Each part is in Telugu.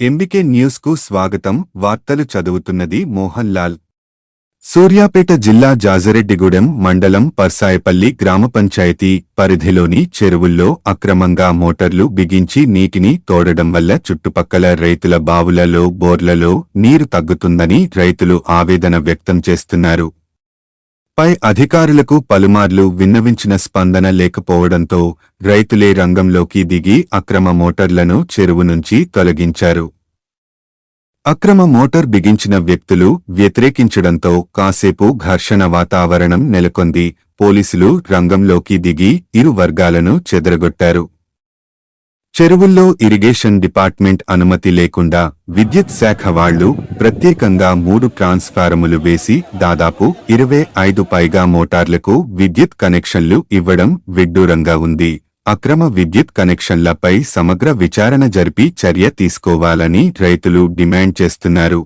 ఎంబికే న్యూస్కు స్వాగతం. వార్తలు చదువుతున్నది మోహన్ లాల్ సూర్యాపేట జిల్లా జాజరెడ్డిగూడెం మండలం పర్సాయపల్లి గ్రామ పంచాయతీ పరిధిలోని చెరువుల్లో అక్రమంగా మోటార్లు బిగించి నీటిని తోడడం వల్ల చుట్టుపక్కల రైతుల బావులలో బోర్లలో నీరు తగ్గుతుందని రైతులు ఆవేదన వ్యక్తం చేస్తున్నారు. పై అధికారులకు పలుమార్లు విన్నవించిన స్పందన లేకపోవడంతో రైతులే రంగంలోకి దిగి అక్రమ మోటార్లను చెరువు నుంచి తొలగించారు. అక్రమ మోటార్ బిగించిన వ్యక్తులు వ్యతిరేకించడంతో కాసేపు ఘర్షణ వాతావరణం నెలకొంది. పోలీసులు రంగంలోకి దిగి ఇరు వర్గాలను చెదరగొట్టారు. చెరువుల్లో ఇరిగేషన్ డిపార్ట్మెంట్ అనుమతి లేకుండా విద్యుత్ శాఖ వాళ్ళు ప్రత్యేకంగా మూడు ట్రాన్స్ఫారములు వేసి దాదాపు ఇరవై ఐదు పైగా మోటార్లకు విద్యుత్ కనెక్షన్లు ఇవ్వడం విడ్డూరంగా ఉంది. అక్రమ విద్యుత్ కనెక్షన్లపై సమగ్ర విచారణ జరిపి చర్య తీసుకోవాలని రైతులు డిమాండ్ చేస్తున్నారు.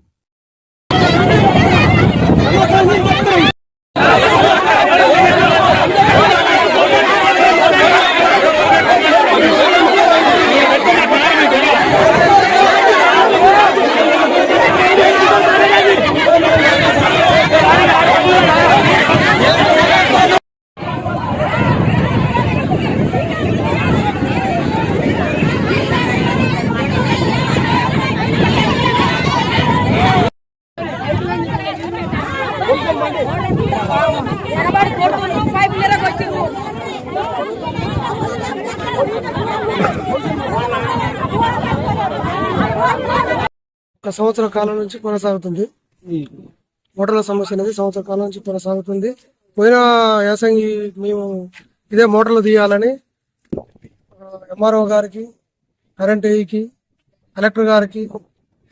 ఒక సంవత్సర కాలం నుంచి కొనసాగుతుంది. ఈ మోటార్ల సమస్య అనేది సంవత్సర కాలం నుంచి కొనసాగుతుంది. పోయిన యాసంగి మేము ఇదే మోటార్లు తీయాలని ఎంఆర్ఓ గారికి కరెంట్ ఏఈకి కలెక్టర్ గారికి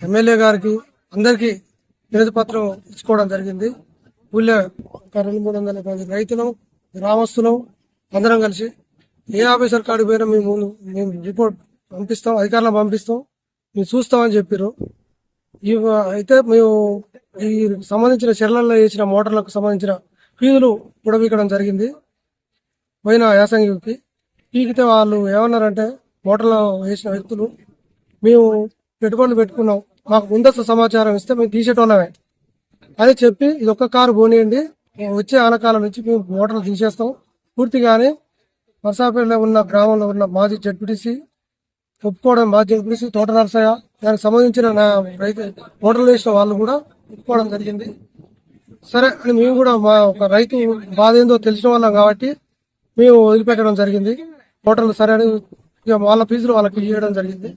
ఎమ్మెల్యే గారికి అందరికీ వినతి ఇచ్చుకోవడం జరిగింది. ఊళ్ళో ఒక రెండు మూడు వందల మంది రైతులం గ్రామస్తులం అందరం కలిసి ఏ ఆఫీసర్ కాడికి పోయినా మేము మేము రిపోర్ట్ పంపిస్తాం అధికారులను పంపిస్తాం మేము చూస్తామని చెప్పారు ఇవ అయితే మేము ఈ సంబంధించిన చెర్లలో వేసిన మోటార్లకు సంబంధించిన ఫీజులు పొడవీకడం జరిగింది పోయిన యాసంగికి. పీకితే వాళ్ళు ఏమన్నారంటే మోటార్లో వేసిన వ్యక్తులు మేము పెట్టుబడులు పెట్టుకున్నాం మాకు ముందస్తు సమాచారం ఇస్తే మేము తీసేటోళ్ళమే. అని చెప్పి ఇది ఒక్క కారు పోనీయండి వచ్చే ఆనకాలం నుంచి మేము మోటార్లు తీసేస్తాం. పూర్తిగానే వర్షాపేటలో ఉన్న గ్రామంలో ఉన్న మాజీ జడ్పీటీసీ ఒప్పుకోవడం మాజీ జడ్పీటీసీ తోట నరసయ్య దానికి సంబంధించిన నా రైతు ఓటర్లు వేసిన వాళ్ళు కూడా ఒప్పుకోవడం జరిగింది. సరే అని మేము కూడా మా ఒక రైతు బాధ ఏందో తెలిసిన వాళ్ళం కాబట్టి మేము వదిలిపెట్టడం జరిగింది. ఓటర్లు సరే అని ఇక వాళ్ళ ఫీజులు వాళ్ళకి ఇవ్వడం జరిగింది.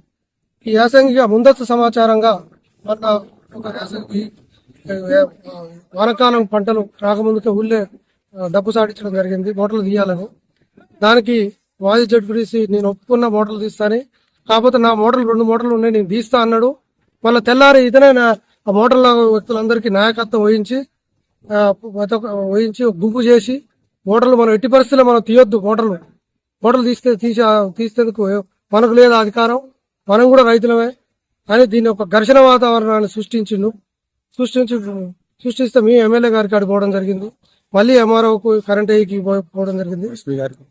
ఈ యాసంగిగా ముందస్తు సమాచారంగా మొన్న ఒక యాసంగి వానకాలం పంటలు రాకముందుకే ఊళ్ళే డబ్బు సాటించడం జరిగింది. మోటార్లు తీయాలని. దానికి వాది జడ్పీటీసీ నేను ఒప్పుకున్న మోటార్లు తీస్తాని. కాకపోతే నా మోటార్లు రెండు మోటార్లు ఉన్నాయి నేను తీస్తా అన్నాడు. మళ్ళీ తెల్లారి ఇతనే నా- ఆ మోటార్ల వ్యక్తులందరికీ నాయకత్వం వహించి వహించి గుంపు చేసి మోటార్లు మనం ఎట్టి పరిస్థితుల్లో మనం తీయొద్దు మోటార్లు. మోటార్లు తీస్తే తీసి తీసేందుకు మనకు లేదు అధికారం. మనం కూడా రైతులమే. అని దీన్ని ఒక ఘర్షణ వాతావరణాన్ని సృష్టించిండు. సృష్టించి సృష్టిస్తే మీ ఎమ్మెల్యే గారికి అడిగి జరిగింది. మళ్ళీ ఎంఆర్ఓకు కరెంట్ ఏకి పోవడం జరిగింది.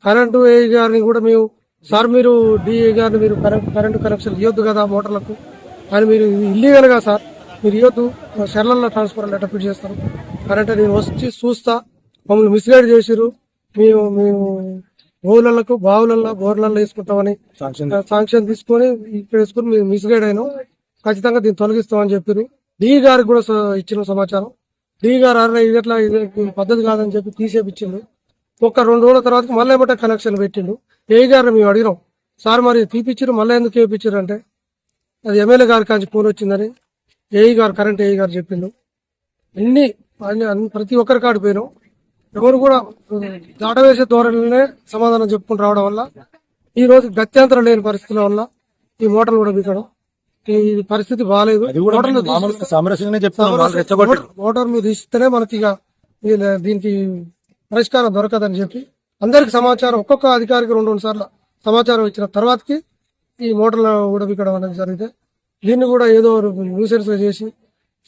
కరెంటు ఏ గారిని కూడా మేము సార్ మీరు డిఏ గారిని మీరు కరెంట్ కనెక్షన్ ఇవ్వద్దు కదా మోటార్లకు. అని మీరు ఇల్లీగల్గా సార్ మీరు ఇవ్వద్దు షెర్లలో ట్రాన్స్ఫర్ లెటర్ ఫిట్ చేస్తారు కరెంట్ నేను వచ్చి చూస్తా. మమ్మల్ని మిస్గైడ్ చేసిరు మేము మేము ఊళ్ళకు బావులలో బోర్లలో వేసుకుంటామని సాంక్షన్ తీసుకొని ఇక్కడ వేసుకొని మేము మిస్గైడ్ అయినాం. ఖచ్చితంగా దీన్ని తొలగిస్తామని చెప్పారు డి గారికి కూడా ఇచ్చిన సమాచారం. డి గారు అరే ఇది ఎట్లా ఇది పద్ధతి కాదని చెప్పి తీసేపిచ్చిండు ఒక రెండు రోజుల తర్వాత మళ్ళీ బట్ట కనెక్షన్ పెట్టిండు. ఏ గారిని మేము అడిగినాం. సార్ మరి తీపిచ్చారు మళ్ళీ ఎందుకు వేయించారు అంటే అది ఎమ్మెల్యే గారి కాంచి ఫోన్ వచ్చిందని ఏఈ గారు కరెంట్ ఏఈ గారు చెప్పిండు. అన్ని అన్ని అన్ని- ప్రతి ఒక్కరి కాడికి పోయినాం. ఎవరు కూడా దాటవేసే ధోరణిలోనే సమాధానం చెప్పుకుని రావడం వల్ల ఈ రోజు గత్యంతరం లేని పరిస్థితుల వల్ల ఈ మోటార్లు కూడా బిగడం ఈ పరిస్థితి బాగాలేదు మోటార్- మోటార్లు తీస్తేనే మనకి ఇక దీనికి పరిష్కారం దొరకదని చెప్పి అందరికి సమాచారం ఒక్కొక్క అధికారికి రెండు రెండు సార్లు సమాచారం ఇచ్చిన తర్వాతకి ఈ మోటార్లు ఉడబిక్కడం అనేది జరిగితే దీన్ని కూడా ఏదో న్యూసెన్స్గా చేసి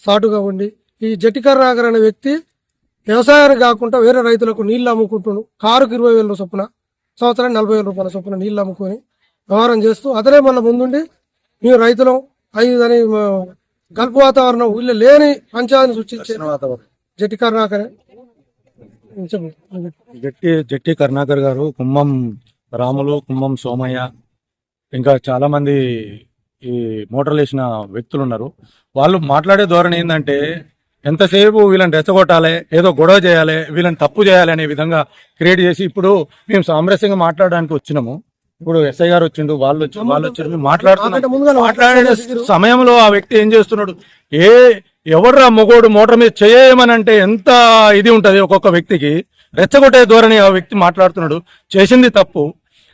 సాటుగా ఉండి ఈ జటికర్ నాగర్ అనే వ్యక్తి వ్యవసాయానికి కాకుండా వేరే రైతులకు నీళ్ళు అమ్ముకుంటున్నాడు కారుకు ఇరవై వేల చొప్పున సంవత్సరానికి నలభై వేల రూపాయల చొప్పున నీళ్ళు అమ్ముకొని వ్యవహారం చేస్తూ అతనే మళ్ళీ ముందుండి మేము రైతులం అయిందని గల్పు వాతావరణం ఊళ్ళో లేని పంచాయతీని సృష్టించే జట్టి కరుణాకర్. జట్టి జట్టి కరుణాకర్ గారు కుమ్మం రాములు కుమ్మం సోమయ్య. ఇంకా చాలా మంది ఈ మోటార్లు వేసిన వ్యక్తులు ఉన్నారు. వాళ్ళు మాట్లాడే ధోరణి ఏంటంటే ఎంతసేపు వీళ్ళని రెచ్చగొట్టాలి ఏదో గొడవ చేయాలి వీళ్ళని తప్పు చేయాలి అనే విధంగా క్రియేట్ చేసి ఇప్పుడు మేము సామరస్యంగా మాట్లాడడానికి వచ్చినాము. ఇప్పుడు ఎస్ఐ గారు వచ్చిండు వాళ్ళు వచ్చి వాళ్ళు వచ్చారు మేము నాకంటే ముందుగానే మాట్లాడుతున్నాం మాట్లాడే సమయంలో ఆ వ్యక్తి ఏం చేస్తున్నాడు? ఏ ఎవర్రా మొగోడు మోటార్ మీద చేయమనంటే ఎంత ఇది ఉంటది ఒక్కొక్క వ్యక్తికి? రెచ్చగొట్టే ధోరణి ఆ వ్యక్తి మాట్లాడుతున్నాడు. చేసింది తప్పు.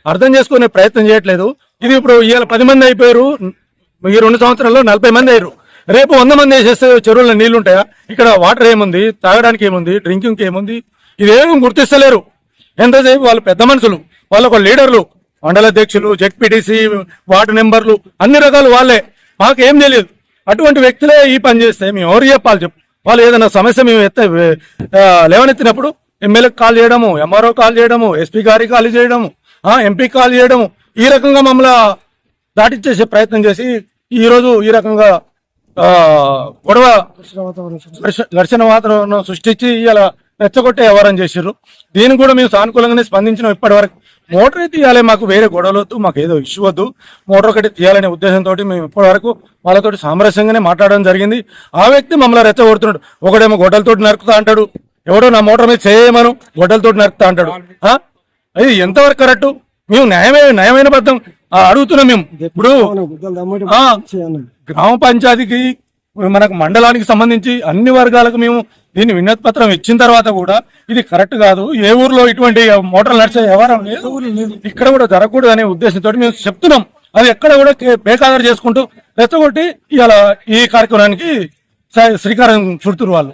అర్థం చేసుకునే ప్రయత్నం చేయట్లేదు. ఇది ఇప్పుడు ఇవాళ పది మంది అయిపోయారు. ఈ రెండు సంవత్సరాల్లో నలభై మంది అయ్యారు. రేపు వంద మంది వేసేస్తే చెరువుల్లో నీళ్ళు ఉంటాయా ఇక్కడ వాటర్ ఏముంది? తాగడానికి ఏముంది? డ్రింకింగ్ ఏముంది? ఇదేం గుర్తిస్తలేరు. ఎంతసేపు వాళ్ళు పెద్ద మనుషులు. వాళ్ళు ఒక లీడర్లు. మండలాధ్యక్షులు జెడ్పీటీసీ వార్డు మెంబర్లు అన్ని రకాలు వాళ్ళే. మాకు ఏం తెలియదు. అటువంటి వ్యక్తులే ఈ పని చేస్తే మేము ఎవరు చెప్పాలి చెప్పు. వాళ్ళు ఏదైనా సమస్య మేము ఎత్త లేవనెత్తినప్పుడు ఎమ్మెల్యేకి కాల్ చేయడము ఎంఆర్ఓ కాల్ చేయడము ఎస్పీ గారికి కాల్ చేయడము ఎంపీ కాల్ చేయడము ఈ రకంగా మమ్మల్ని దాటిచ్చేసే ప్రయత్నం చేసి ఈరోజు ఈ రకంగా గొడవ ఘర్షణ వాతావరణం సృష్టించి ఇలా రెచ్చగొట్టే వ్యవహారం చేశారు దీనికి కూడా మేము సానుకూలంగానే స్పందించినాం ఇప్పటి వరకు మోటార్ తీయాలి మాకు వేరే గొడవలు వద్దు మాకు ఏదో ఇష్యూ వద్దు. మోటార్ ఒకటి తీయాలనే ఉద్దేశంతో మేము ఇప్పటి వరకు వాళ్ళతోటి సామరస్యంగానే మాట్లాడడం జరిగింది. ఆ వ్యక్తి మమ్మల్ని రెచ్చగొడుతున్నాడు. ఒకడేమో గొడ్డలతోటి నరుకుతా అంటాడు. ఎవడో నా మోటార్ మీద చేయమను గొడ్డలతోటి నరుకుతా అంటాడు? అది ఎంతవరకు కరెక్ట్? మేము న్యాయమే న్యాయమైన బద్దం అడుగుతున్నాం మేము. ఇప్పుడు గ్రామ పంచాయతీకి మనకు మండలానికి సంబంధించి అన్ని వర్గాలకు మేము దీన్ని వినతి పత్రం ఇచ్చిన తర్వాత కూడా ఇది కరెక్ట్ కాదు. ఏ ఊర్లో ఇటువంటి మోటార్లు నడిచే వ్యవహారం లేదు. ఇక్కడ కూడా జరగకూడదు అనే ఉద్దేశంతో మేము చెప్తున్నాం. అది ఎక్కడ కూడా కే- చేసుకుంటూ రెచ్చగొట్టి ఇలా ఈ కార్యక్రమానికి శ్రీకారం చుడుతురు వాళ్ళు.